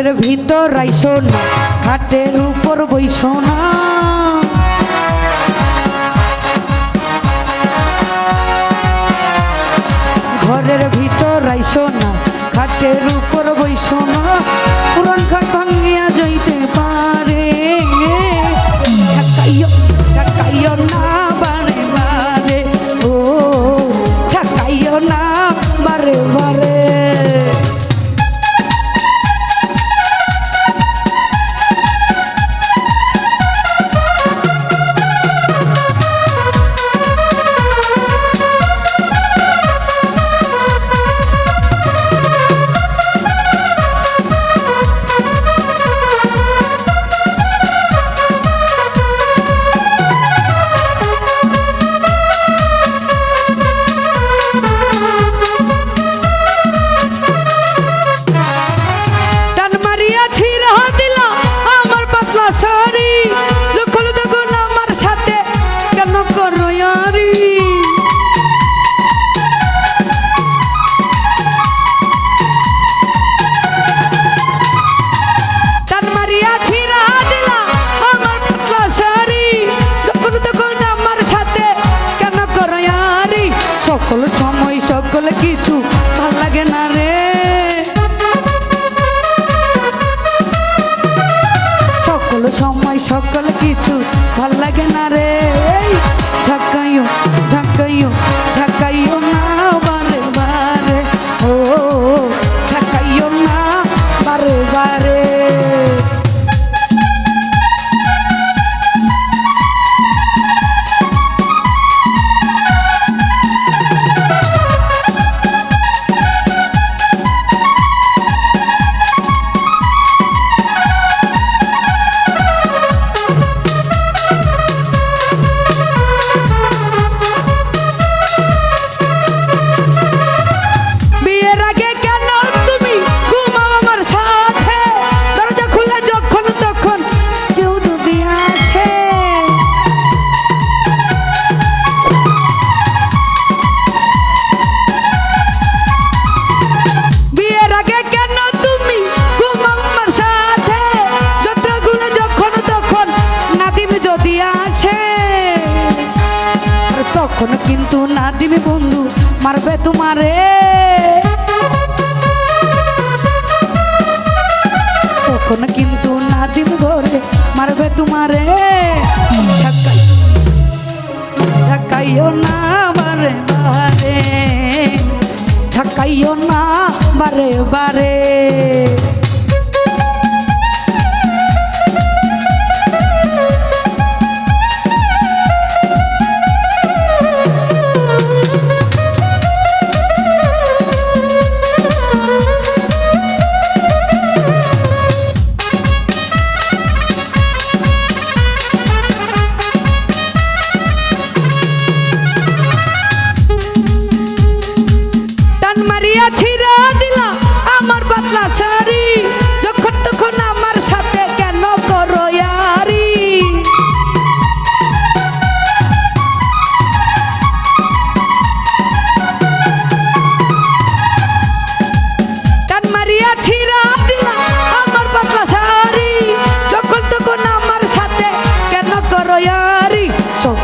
ঘরের ভিতর আইসো না উপর বইসো ঘরের ভিতর আইসো না খাটের উপর না রে সকল সময় সকল কিছু ভালো লাগে না রে। কিন্তু নাদিম বন্ধু, মারবে তোমারে। তখন কিন্তু নাদিম ঘরে মারবে তোমারে। ঝাঁকাই, ঝাঁকাইও না বারে বারে, ঝাঁকাইও না বারে বারে।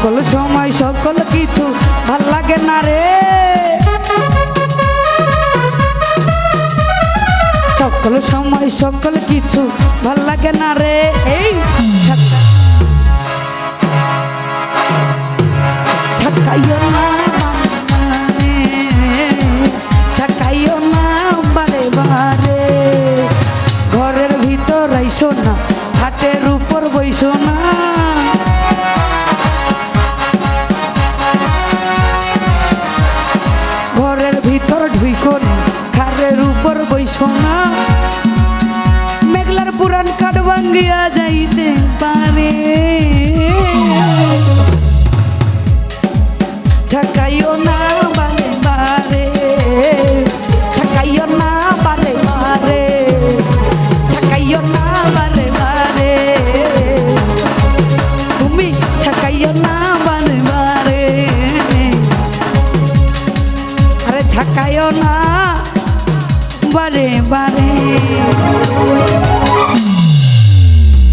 সকল সময় সকল কিছু ভালো লাগে না রে। সকল সময় সকল ভাঙ্গিয়া যাইতে পারে। ঠকাইও না বারে বারে, ঠকাইও না বারে বারে, ঠকাইও না বারে বারে। তুমি ঠকাইও না বারে বারে। আরে ঝাঁকাইও না বারে বারে।